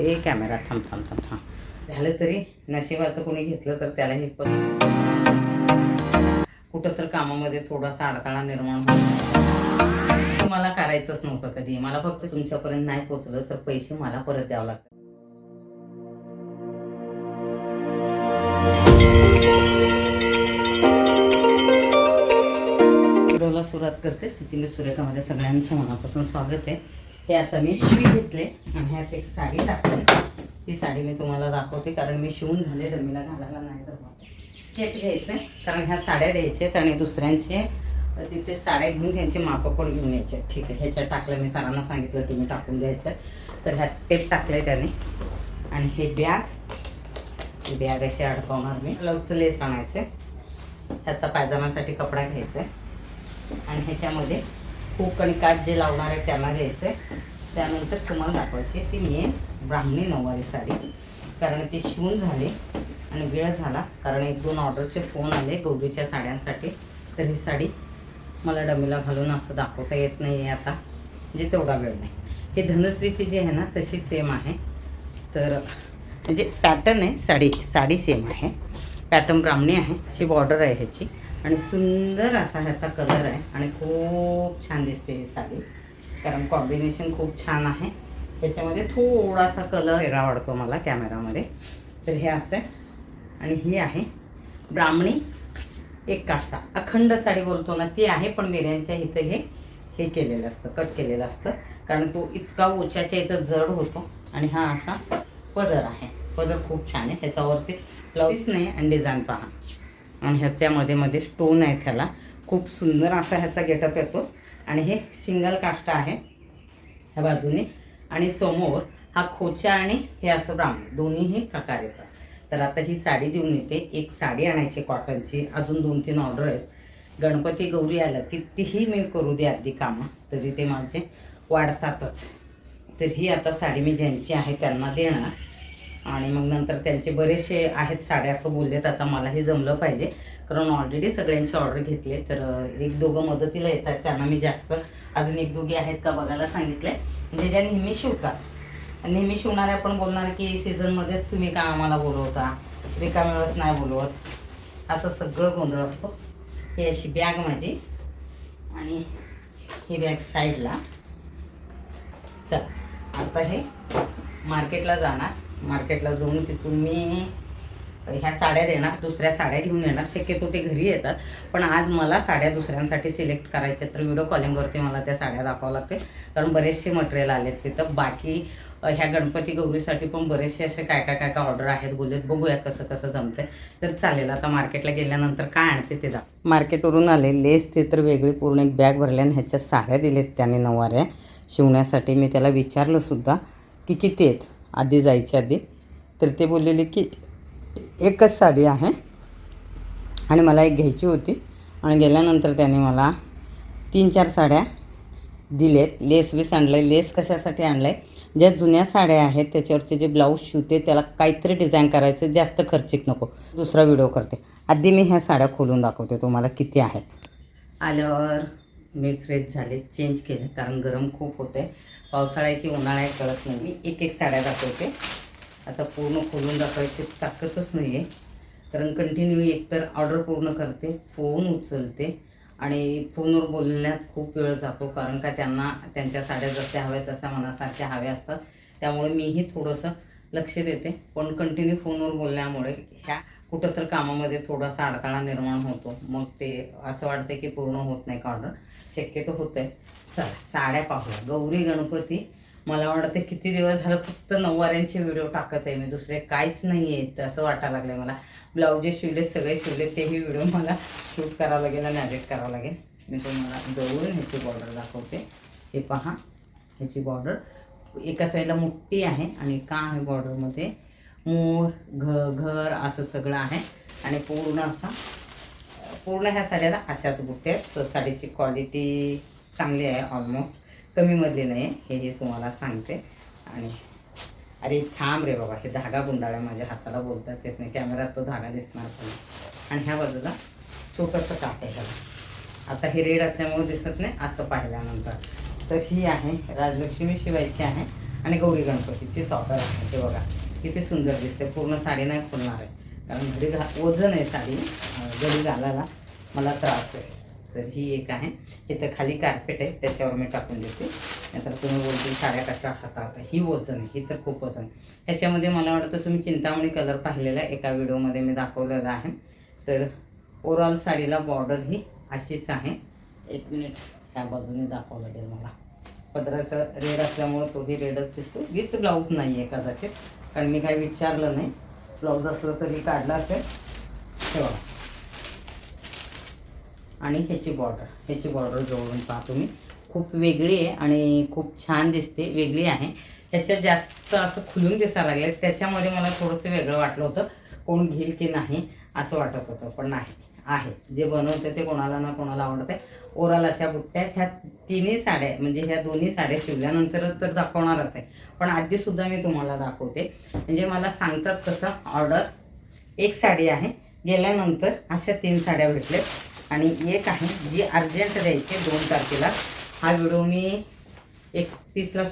ए camera थांब थांब थांब थांब. झालं तरी नशिबाचं कोणी घेतलं तर त्याला हे पण कुठं तर कामामध्ये थोडासा अडथळा निर्माण होतो. मला करायचंच नव्हतं कधी. मला फक्त तुमच्यापर्यंत नाही पोचलं तर पैसे मला परत द्यावं लागतात. सुरुवात करते. स्टिचिंग सूर्यकामध्ये सगळ्यांचं मनापासून स्वागत आहे. हे आता मी शिवी घेतले आणि ह्यात एक साडी टाकली. ती साडी मी तुम्हाला दाखवते कारण मी शिवून झाले रमीला घालायला नाही तर केट घ्यायचं कारण ह्या साड्या द्यायच्या आहेत आणि दुसऱ्यांचे तिथे साड्या घेऊन त्यांची मापं पण घेऊन यायचे आहेत. ठीक आहे ह्याच्यात टाकलं मी सरांना सांगितलं तुम्ही टाकून द्यायचं. तर ह्यात टेप टाकलं त्याने. आणि हे बॅग बॅग अशी अडकवणार मी. ब्लाऊजचं लेस आणायचं ह्याचा पायजामासाठी कपडा घ्यायचा आहे आणि ह्याच्यामध्ये हुक आणि काच जे लावणार आहे त्यांना घ्यायचं आहे. त्यानंतर तुम्हाला दाखवायची ती मी ब्राह्मणी नऊवारी साडी. कारण ती शिवून झाली आणि वेळ झाला. कारण एक दोन ऑर्डरचे फोन आले गौरीच्या साड्यांसाठी. तर ही साडी मला डमीला घालून असं दाखवता येत नाही आहे आता. म्हणजे तेवढा वेळ नाही. हे धनश्रीची जी आहे ना तशी सेम आहे. तर म्हणजे पॅटर्न आहे साडी. साडी सेम आहे. पॅटर्न ब्राह्मणी आहे. अशी बॉर्डर आहे ह्याची. आणि सुंदर असा ह्याचा कलर आहे. आणि खूप खूप छान दिसते ही साडी. कारण कॉम्बिनेशन खूप छान आहे. त्याच्यामध्ये थोडासा कलर वेगळा मला कॅमेरामध्ये तर हे असं आहे. आणि ही आहे ब्राह्मणी एक काष्टा. अखंड साडी बोलतो ना ती आहे पण मेऱ्यांच्या इथं हे हे केलेलं असतं कट केलेलं असतं. कारण तो इतका उच्याच्या इथं जड होतो. आणि हा असा पदर आहे. पदर खूप छान आहे. ह्याच्यावरती ब्लाऊज नाही आणि डिझाईन पहा. आणि ह्याच्यामध्ये मध्ये स्टोन आहे त्याला खूप सुंदर असा ह्याचा गेटअप येतो. आणि हे सिंगल कास्ट आहे ह्या बाजूने. आणि समोर हा खोचा आणि हे असं ब्राह्मण दोन्हीही प्रकार येतात. तर आता ही साडी देऊन येते. एक साडी आणायची कॉटनची अजून दोन तीन ऑर्डर आहेत. गणपती गौरी आलं कितीही मी करू दे आधी कामं. तरी ते माझे वाढतातच. तर ही आता साडी मी ज्यांची आहे त्यांना देणार. आणि मग नंतर त्यांचे बरेचसे आहेत साड्या असं बोललेत. आता मला हे जमलं पाहिजे. कारण ऑलरेडी सगळ्यांची ऑर्डर घेतली आहे. तर एक दोघं मदतीला येतात. त्यांना मी जास्त अजून एक दोघी आहेत का बघायला सांगितले म्हणजे ज्या नेहमी शिवतात. नेहमी शिवणाऱ्या पण बोलणार की सीझनमध्येच तुम्ही का आम्हाला बोलवता? रिकाम्यावेळेस नाही बोलवत. असं सगळं गोंधळ असतो. ही अशी बॅग माझी. आणि ही बॅग साईडला चल. आता हे मार्केटला जाणार. मार्केटला जाऊन तिथून मी ह्या साड्या देणार दुसऱ्या साड्या घेऊन येणार. शक्यतो ते घरी येतात. पण आज मला साड्या दुसऱ्यांसाठी सिलेक्ट करायच्या तर व्हिडिओ कॉलिंगवरती मला त्या साड्या दाखवावं लागते कारण बरेचसे मटेरियल आलेत तिथं. बाकी ह्या गणपती गौरीसाठी पण बरेचसे असे काय काय काय काय ऑर्डर आहेत. बोललेत बघूया कसं कसं जमतंय. तर चालेल. आता मार्केटला गेल्यानंतर काय आणते ते जा. मार्केटवरून आले लेस ते तर वेगळी पूर्ण एक बॅग भरल्या आणि ह्याच्या साड्या दिलेत त्याने नऊवाऱ्या शिवण्यासाठी मी त्याला विचारलं सुद्धा की किती आहेत? आधी जायच्या आधी. तर ते बोललेले की एकच साडी आहे. आणि मला एक घ्यायची होती. आणि गेल्यानंतर त्याने मला तीन चार साड्या दिलेत. लेस बीस आणलं आहे लेस कशासाठी आणलं आहे ज्या जुन्या साड्या आहेत त्याच्यावरचे जे ब्लाऊज शिवते त्याला काहीतरी डिझाईन करायचं जास्त खर्चिक नको. दुसरा व्हिडिओ करते. आधी मी ह्या साड्या खोलून दाखवते तुम्हाला किती आहेत. आल्यावर मी फ्रेश झाले. चेंज केले कारण गरम खूप होते पावसाळा आहे की उन्हाळा आहे कळत नाही. मी एक एक साड्या दाखवते. आता पूर्ण खोलून दाखवायची ताकदच नाही आहे कारण कंटिन्यू एकतर ऑर्डर पूर्ण करते फोन उचलते आणि फोनवर बोलण्यात खूप वेळ जातो. कारण का त्यांना त्यांच्या साड्या जशा हव्या तशा मनासारख्या हव्या असतात. त्यामुळे मीही थोडंसं लक्ष देते. पण कंटिन्यू फोनवर बोलल्यामुळे ह्या कुठं तर कामामध्ये थोडासा अडथळा निर्माण होतो. मग ते असं वाटतं की पूर्ण होत नाही का ऑर्डर शक्यतो होतं आहे चला साड्या पाहूया. गौरी गणपती मला वाटतं किती दिवस झालं फक्त नऊवाऱ्यांचे व्हिडिओ टाकत आहे मी. दुसरे काहीच नाही आहेत असं वाटायला लागलं मला. ब्लाउजेस शिवले सगळे शिवले तेही व्हिडिओ मला शूट करावं लागेल आणि ॲडिट करावं लागेल. मी तुम्हाला जवळून ह्याची बॉर्डर दाखवते. हे पहा ह्याची बॉर्डर एका साईडला मोठी आहे आणि का आहे बॉर्डरमध्ये मोर घ घर असं सगळं आहे. आणि पूर्ण असा पूर्ण ह्या साड्याला अशाच बुट्ट्या आहेत. तर साडीची क्वालिटी चांगली आहे ऑलमोस्ट कमीमध्ये नाही आहे हे हे तुम्हाला सांगते. आणि अरे थांब रे बाबा हे धागा गुंडाळ्या माझ्या हाताला बोलताच येत नाही. कॅमेरात तो धागा दिसणार पण आणि ह्या बाजूला छोटंसं काप आहे ह्याला आता हे रेड असल्यामुळे दिसत नाही असं पाहिल्यानंतर. तर ही आहे राजलक्ष्मी शिवायची आहे आणि गौरी गणपतीची सॉकर आहे. ते बघा किती सुंदर दिसते. पूर्ण साडी नाही फुलणार आहे. कारण घरी घा ओझन आहे साडी घरी घालायला मला त्रास होईल तर ही एक आहे. इथं खाली कार्पेट आहे त्याच्यावर मी टाकून देते. नंतर तुम्ही बोलतील साड्या कशा हातात? ही वजन आहे ही तर खूप वजन आहे. ह्याच्यामध्ये मला वाटतं तुम्ही चिंतामणी कलर पाहिलेला आहे. एका व्हिडिओमध्ये मी दाखवलेला आहे. तर ओवरऑल साडीला बॉर्डर ही अशीच आहे. एक मिनिट ह्या बाजूने दाखवलं लागेल मला. पदराचा रेड असल्यामुळं तोही रेडच दिसतो. विथ ब्लाऊज नाही आहे कदाचित. कारण मी काही विचारलं नाही. ब्लाऊज असलं तरी काढलं असेल. तेव्हा आणि ह्याची बॉर्डर ह्याची बॉर्डर जवळून पहा तुम्ही. खूप वेगळी आहे आणि खूप छान दिसते. वेगळी आहे. ह्याच्यात जास्त असं खुलून दिसायला लागले त्याच्यामध्ये मला थोडंसं वेगळं वाटलं होतं. कोण घेईल की नाही असं वाटत होतं. पण नाही. आहे. जे बनवते ते कोणाला ना कोणाला आवडते ओराल अशा बुट्ट्या ह्या तिन्ही साड्या म्हणजे ह्या दोन्ही साड्या शिवल्यानंतर तर दाखवणारच आहे. पण आधीसुद्धा मी तुम्हाला दाखवते. म्हणजे मला सांगतात कसं ऑर्डर एक साडी आहे. गेल्यानंतर अशा तीन साड्या भेटल्या आणि एक आहे जी अर्जंट द्यायची आहे दोन तारखेला. हा व्हिडिओ मी एकतीसला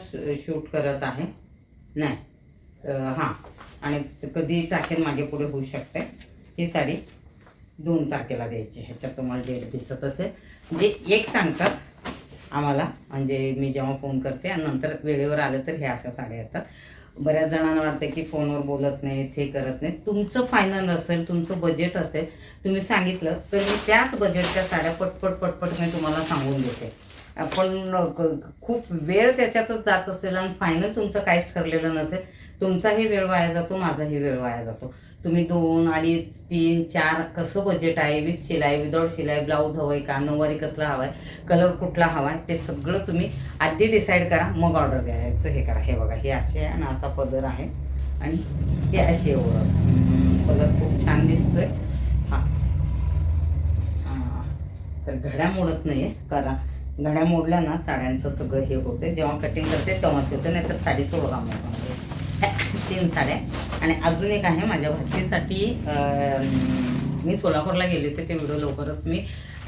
शूट करत आहे. नाही हां. आणि कधी टाकेल मागे पुढे होऊ शकते. ही साडी दोन तारखेला द्यायची ह्याच्यात तुम्हाला डेट दिसत असेल. म्हणजे एक सांगतात आम्हाला म्हणजे मी जेव्हा फोन करते आणि नंतर वेळेवर आलं तर ह्या अशा साड्या येतात. बऱ्याच जणांना वाटतं की फोनवर बोलत नाहीत हे करत नाहीत. तुमचं फायनल असेल तुमचं बजेट असेल तुम्ही सांगितलं तर मी त्याच बजेटच्या साड्या पटपट पटपट मी तुम्हाला सांगून देते. आपण खूप वेळ त्याच्यातच जात असेल आणि फायनल तुमचं काहीच ठरलेलं नसेल. तुमचाही वेळ वाया जातो माझाही वेळ वाया जातो. तुम्ही दोन अडीच तीन चार कसं बजेट आहे? विथ शिलाई विदाऊट शिलाई ब्लाऊज हवं आहे का? नऊवारी कसला हवा आहे कलर कुठला हवा आहे ते सगळं तुम्ही आधी डिसाईड करा. मग ऑर्डर घ्यायचं. हे करा. हे बघा. हे असे आहे आणि असा पदर आहे. आणि हे असे एवढं पदर खूप छान दिसतोय. हां. हां. तर घड्या मोडत नाही करा. घड्या मोडल्या ना साड्यांचं सगळं हे होते जेव्हा कटिंग करते तेव्हाच होते नाहीतर साडी तोडगा मोडते तीन साड्या. आणि अजून एक आहे माझ्या भाजीसाठी मी सोलापूरला गेले होते ते व्हिडिओ लवकरच मी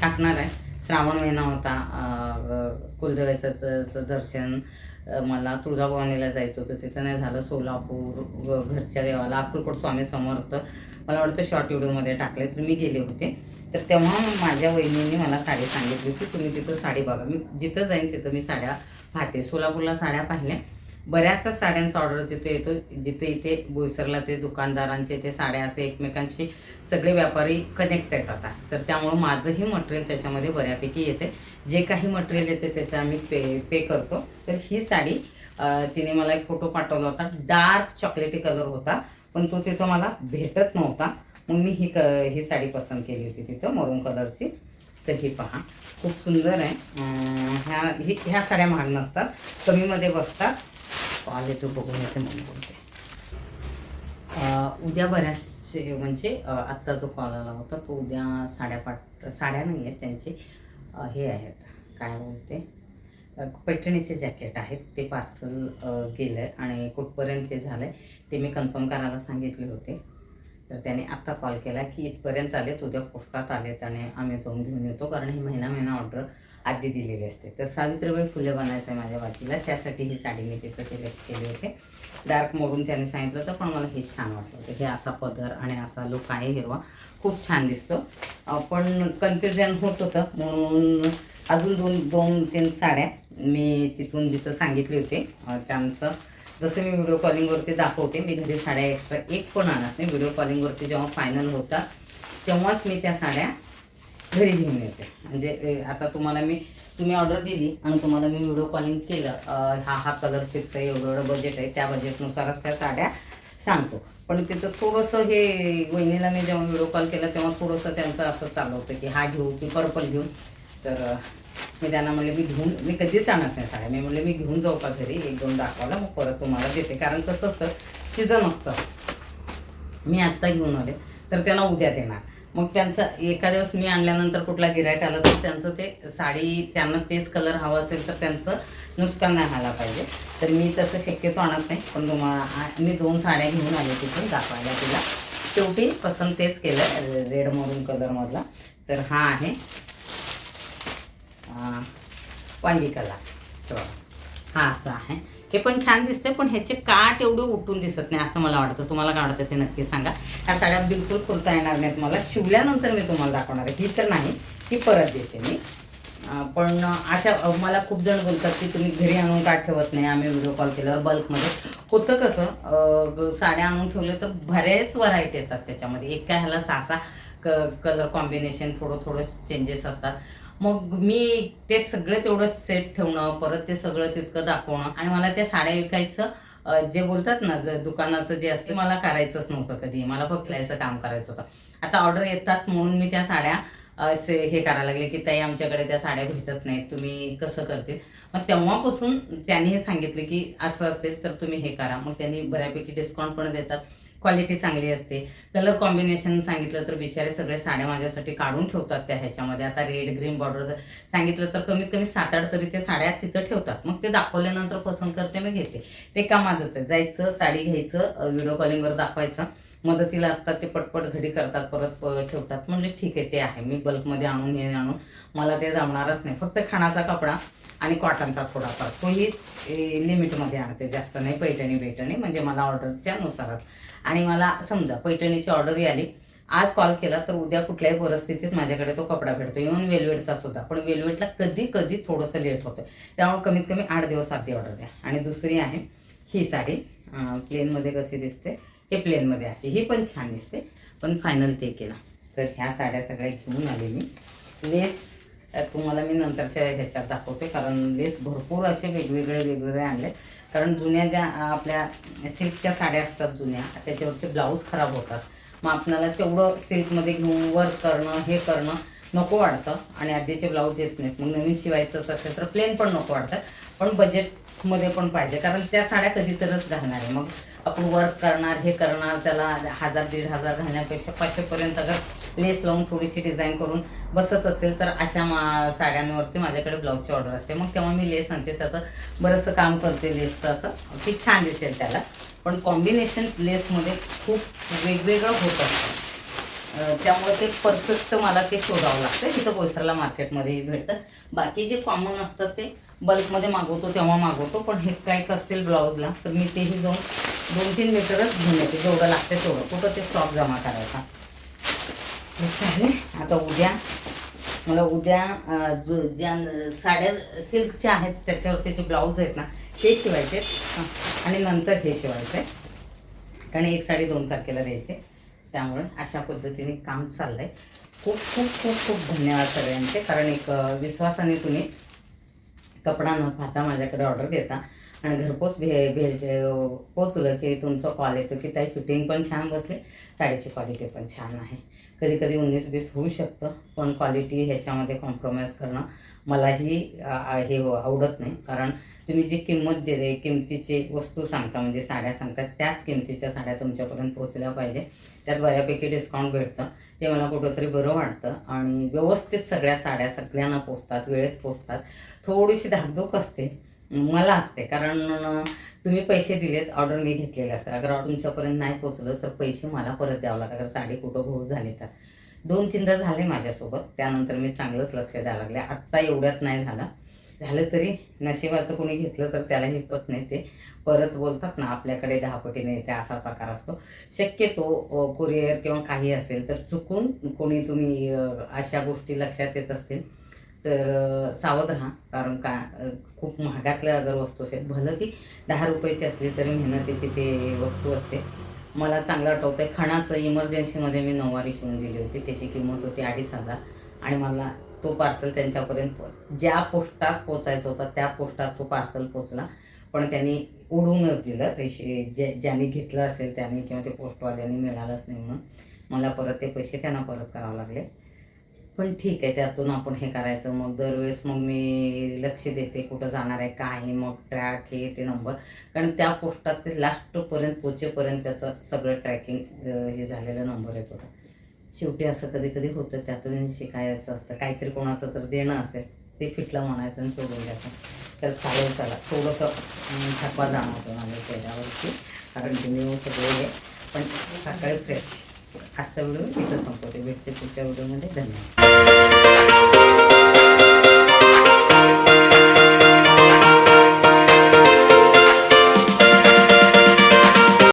टाकणार आहे. श्रावण महिना होता कुलदेवाचं दर्शन मला तुळजाभवानीला जायचं होतं. तिथं नाही झालं सोलापूर व घरच्या देवाला अक्कलकोट स्वामी समर्थ मला वाटतं शॉर्ट व्हिडिओमध्ये टाकले तर मी गेले होते. तर तेव्हा माझ्या वहिनींनी मला साडी सांगितली होती तुम्ही तिथं साडी बघा. मी जिथं जाईन तिथं मी साड्या पाहते. सोलापूरला साड्या पाहिल्या. बऱ्याचशा साड्यांचा ऑर्डर जिथे येतो जिथे इथे बोईसरला ते दुकानदारांचे ते साड्या असे एकमेकांशी सगळे व्यापारी कनेक्ट येतात तर त्यामुळं माझंही मटेरियल त्याच्यामध्ये बऱ्यापैकी येते. जे काही मटेरियल येते त्याचं आम्ही पे पे करतो. तर ही साडी तिने मला एक फोटो पाठवला होता. डार्क चॉकलेटी कलर होता पण तो तिथं मला भेटत नव्हता. मग मी ही क ही साडी पसंत केली होती तिथं मरून कलरची तर ही पहा खूप सुंदर आहे. ह्या ही ह्या साड्या महाग नसतात. कमीमध्ये बसतात. कॉल येतो बघून येते म्हणून बोलते. उद्या बऱ्याचशे म्हणजे आत्ता जो कॉल आला होता तो उद्या साड्यापाठ साड्या नाही आहेत त्यांचे हे आहेत. काय बोलते? पैठणीचे जॅकेट आहेत. ते पार्सल केलं आहे आणि कुठपर्यंत हे झालं आहे ते मी कन्फर्म करायला सांगितले होते. तर त्याने आत्ता कॉल केला की इथपर्यंत आलेत उद्या पोस्टात आलेत आणि आम्ही जाऊन घेऊन येतो कारण ही महिना महिना ऑर्डर आधी दिलेली असते. तर सावित्रीबाई फुले बनायचं आहे माझ्या बाजीला त्यासाठी ही साडी मी तिथं सिलेक्ट केली होते. डार्क मोडून त्याने सांगितलं होतं पण मला हे छान वाटलं होतं. हे असा पदर आणि असा लुक आहे हिरवा. खूप छान दिसतो. पण कन्फ्युजन होत होतं. म्हणून अजून दोन दोन तीन साड्या मी तिथून जिथं सांगितले होते. त्यांचं जसं मी व्हिडिओ कॉलिंगवरती दाखवते मी घरी साड्या एक्स्ट्रा एक पण आणत नाही. व्हिडिओ कॉलिंगवरती जेव्हा फायनल होतात तेव्हाच मी त्या साड्या घरी घेऊन येते म्हणजे आता तुम्हाला मी तुम्ही ऑर्डर दिली आणि तुम्हाला मी व्हिडिओ कॉलिंग केलं हा हा कलर फिक्स आहे एवढं एवढं बजेट आहे त्या बजेटनुसारच त्या साड्या सांगतो. पण तिथं थोडंसं हे वहिनीला मी जेव्हा व्हिडिओ कॉल केला तेव्हा थोडंसं त्यांचं असं चालू होतं की हा घेऊ की पर्पल घेऊ. तर मी त्यांना म्हणले मी घेऊन मी कधीच आणत नाही साड्या. मी म्हणले मी घेऊन जाऊ का घरी? एक दोन दाखवायला मग परत तुम्हाला देते. कारण कसं असतं सीझन असतं. मी आत्ता घेऊन आले तर त्यांना उद्या देणार. मग त्यांचं एका दिवस मी आणल्यानंतर कुठला गिरायट आलं तर त्यांचं ते साडी त्यांना तेच कलर हवं असेल तर त्यांचं नुकसान नाही व्हायला पाहिजे. तर मी तसं शक्यतो आणत नाही पण तुम्हाला मी दोन साड्या घेऊन आले तिथून दाखवायला तिला. शेवटी पसंत तेच केलं रेड मरून कलरमधला. तर हा आहे वांगी कलर हा असा आहे. हे पण छान दिसते पण ह्याचे काट एवढे उठून दिसत नाही असं मला वाटतं. तुम्हाला काय वाटतं ते नक्की सांगा. ह्या साड्या बिलकुल खुलता येणार नाहीत मला. शिवल्यानंतर मी तुम्हाला दाखवणार आहे. ही तर नाही ही परत देते मी. पण अशा मला खूप जण बोलतात की तुम्ही घरी आणून का ठेवत नाही. आम्ही व्हिडिओ कॉल केल्यावर बल्कमध्ये होतं कसं साड्या आणून ठेवले तर बरेच व्हरायटी येतात त्याच्यामध्ये. एक काय ह्याला सहा क कलर कॉम्बिनेशन थोडं थोडं चेंजेस असतात. मग मी ते सगळं तेवढं सेट ठेवणं परत ते सगळं तितकं दाखवणं. आणि मला त्या साड्या विकायचं जे बोलतात ना ज- दुकानाचं जे असते मला करायचंच नव्हतं कधी. मला फक्त काम करायचं होतं. आता ऑर्डर येतात म्हणून मी त्या साड्या असे हे करायला लागले की ताई आमच्याकडे त्या साड्या भेटत नाहीत. तुम्ही कसं करते मग तेव्हापासून त्यांनी हे सांगितलं की असं असेल तर तुम्ही हे करा. मग त्यांनी बऱ्यापैकी डिस्काउंट पण देतात. क्वालिटी चांगली असते. कलर कॉम्बिनेशन सांगितलं तर बिचारे सगळे साड्या माझ्यासाठी काढून ठेवतात त्या ह्याच्यामध्ये. आता रेड ग्रीन बॉर्डर सांगितलं तर कमीत कमी सात आठ तरी ते साड्या तिथं ठेवतात. मग ते दाखवल्यानंतर पसंत करते मी घेते. ते का माझंच आहे. जायचं साडी घ्यायचं व्हिडिओ कॉलिंगवर दाखवायचं. मदतीला असतात ते पटपट घडी करतात परत प- ठेवतात. म्हणजे ठीक आहे ते आहे. मी बल्कमध्ये आणून हे आणून. मला ते जमणारच नाही. फक्त खाणाचा कपडा आणि कॉटनचा थोडाफार. तोही लिमिटमध्ये आणते जास्त नाही पैठणी पैठणी म्हणजे मला ऑर्डरच्या नुसारच. आणि मला समजा पैठणीची ऑर्डर आली आज कॉल केला तर उद्या कुठल्याही परिस्थितीत माझ्याकडे तो कपडा भेटतो. इव्हन वेलवेटचा सुद्धा. पण वेलवेटला कधी कधी थोडंसं लेट होतं त्यामुळे कमीत कमी आठ दिवस आधी ऑर्डर द्या. आणि दुसरी आहे ही साडी प्लेनमध्ये कशी दिसते हे प्लेनमध्ये अशी. ही पण छान दिसते. पण फायनल ते केला. तर ह्या साड्या सगळ्या घेऊन आले मी. लेस तुम्हाला मी नंतरच्या ह्याच्यात दाखवते कारण लेस भरपूर असे वेगवेगळे वेगवेगळे आणले. कारण जुन्या ज्या आपल्या सिल्कच्या साड्या असतात जुन्या त्याच्यावरचे ब्लाऊज खराब होतात. मग आपल्याला तेवढं सिल्कमध्ये घेऊन वर्क करणं हे करणं नको वाटतं आणि आधीचे ब्लाऊज येत नाहीत. मग नवीन शिवायचंच असेल तर प्लेन पण नको वाटतं. पण बजेटमध्ये पण पाहिजे कारण त्या साड्या कधीतरच घालणार आहे. मग आपण वर्क करणार हे करणार त्याला हजार दीड हजार घालण्यापेक्षा पाचशेपर्यंत अगर लेस लावून थोडीशी डिझाईन करून बसत असेल तर अशा मा साड्यांवरती माझ्याकडे ब्लाऊजची ऑर्डर असते. मग तेव्हा मी लेस आणते. त्याचं बरंचसं काम करते लेसचं असं. की छान दिसेल त्याला. पण कॉम्बिनेशन लेसमध्ये खूप वेगवेगळं होत असतं. त्यामुळे ते परफेक्ट मला ते शोधावं लागतं तिथं बोईसरला मार्केटमध्येही भेटतं. बाकी जे कॉमन असतात ते बल्कमध्ये मागवतो तेव्हा मागवतो. पण हे काय असतील ब्लाऊजला तर मी तेही जाऊन दोन तीन मीटरच घेऊन येते. जेवढं लागतं तेवढं. कुठं ते स्टॉक जमा करायचा. आता उद्या मला उद्या जो ज्या साड्या सिल्कच्या आहेत त्याच्यावरचे जे ब्लाऊज आहेत ना ते शिवायचे. आणि नंतर हे शिवायचे. कारण एक साडी दोन तारखेला द्यायचे. त्यामुळे अशा पद्धतीने काम चाललं आहे खूप खूप खूप खूप धन्यवाद सगळ्यांचे. कारण एक विश्वासाने तुम्ही कपडा न पाहता माझ्याकडे ऑर्डर देता. आणि घरपोच भे भेट पोचलं की तुमचा कॉल येतो की ताई फिटिंग पण छान बसले. साडीची क्वालिटी पण छान आहे. कधी कधी उन्नीस वीस होऊ शकतं पण क्वालिटी ह्याच्यामध्ये कॉम्प्रोमाइज करणं मलाही हे हो, आवडत नाही. कारण तुम्ही जी किंमत दिली किमतीची वस्तू सांगता म्हणजे साड्या सांगता त्याच किमतीच्या साड्या तुमच्यापर्यंत पोहोचल्या पाहिजे. त्यात बऱ्यापैकी डिस्काउंट भेटतं. ते मला कुठंतरी बरं वाटतं. आणि व्यवस्थित सगळ्या साड्या सगळ्यांना पोचतात वेळेत पोचतात थोडीशी धाकधूक असते मला असते. कारण तुम्ही पैसे दिलेत ऑर्डर मी घेतलेले असते. अगर ऑर्डर तुमच्यापर्यंत नाही पोचलं तर पैसे मला परत द्यावं लागतात. अगर साडी कुठं घोळ झाली तर. दोन तीनदा झाले माझ्यासोबत. त्यानंतर मी चांगलंच लक्ष द्यायला लागले. आत्ता एवढ्यात नाही झालं. झालं तरी नशिबाचं कोणी घेतलं तर त्याला हिपत नाही ते. परत बोलतात ना आपल्याकडे दहापटीने येते असा प्रकार असतो. शक्यतो कुरिअर किंवा काही असेल तर चुकून कोणी तुम्ही अशा गोष्टी लक्षात येत असतील. तर सावध राहा. कारण का खूप महागातल्या अगर वस्तू असेल भलं ती दहा रुपयाची असली तरी मेहनतीची ते वस्तू असते. मला चांगलं आठवतं आहे खणाचं इमर्जन्सीमध्ये मी नऊवारी शिवून दिली होती. त्याची किंमत होती अडीच हजार. आणि मला तो पार्सल त्यांच्यापर्यंत पो- ज्या पोस्टात पोचायचा होता त्या पोस्टात तो पार्सल पोचला. पण त्यांनी उडूनच दिलं. पैसे जे ज्यांनी घेतलं असेल त्याने किंवा ते पोस्टवाल्याने मिळालंच नाही म्हणून. मला परत ते पैसे त्यांना परत करावे लागले. पण ठीक आहे त्यातून आपण हे करायचं. मग दरवेळेस मग मी लक्ष देते कुठं जाणार आहे काय आहे, मग ट्रॅक हे ते नंबर कारण त्या पोस्टात ते लास्टपर्यंत पोचेपर्यंत त्याचं सगळं ट्रॅकिंग हे झालेलं नंबर येत होता शेवटी असं कधी कधी होतं त्यातून शिकायचं असतं. काहीतरी कोणाचं तर देणं असेल ते फिटलं म्हणायचं आणि सोडून द्यायचं. तर चालेल चला. थोडंसं अं, थकवा जाणवतो माझ्या त्याच्यावरती कारण तुम्ही सगळे पण सकाळी फ्रेश आजचा व्हिडिओ इथं संपवते. भेटते पुढच्या व्हिडिओमध्ये. धन्यवाद.